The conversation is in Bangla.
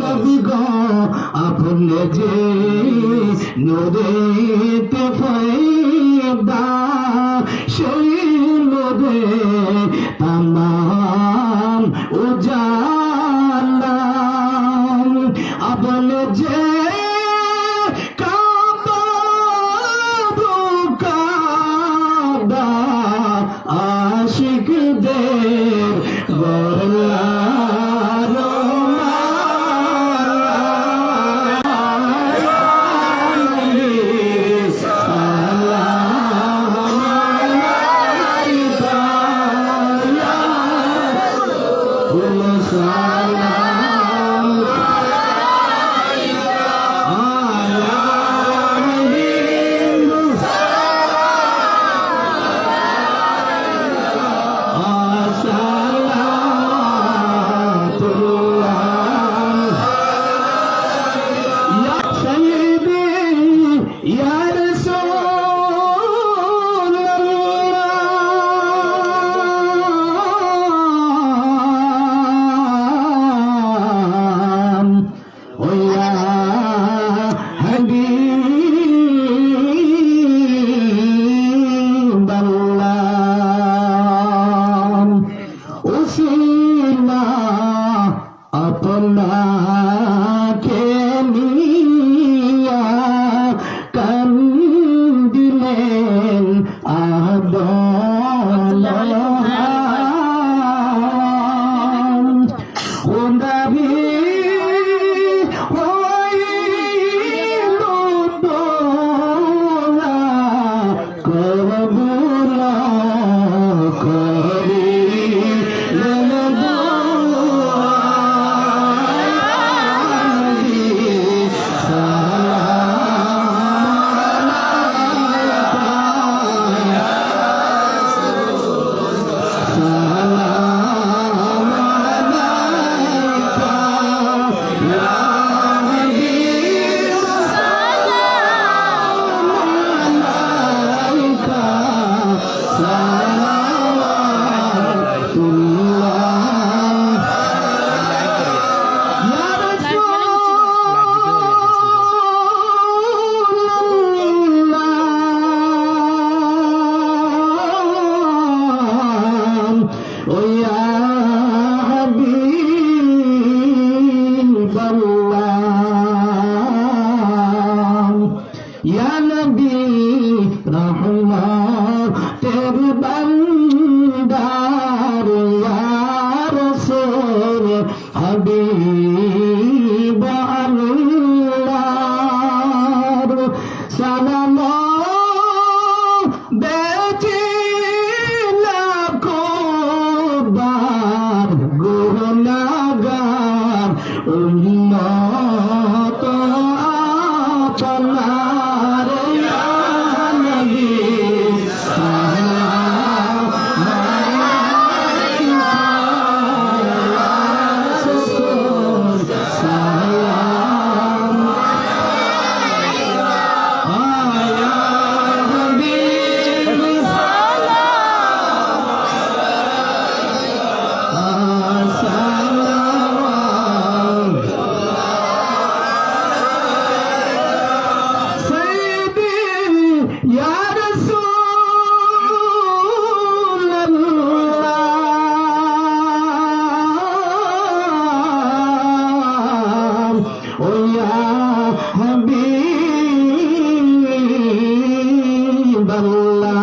নবী গো আপনি যে নদীতে ফায়দা সেই নদী তামাম ইয়া নবী রহমতের বান্দার ইয়া রাসূল, হাবিব আল্লাহর সালাম। বেচি লাখো বার গুনাহগার উম্মত আপনার Allah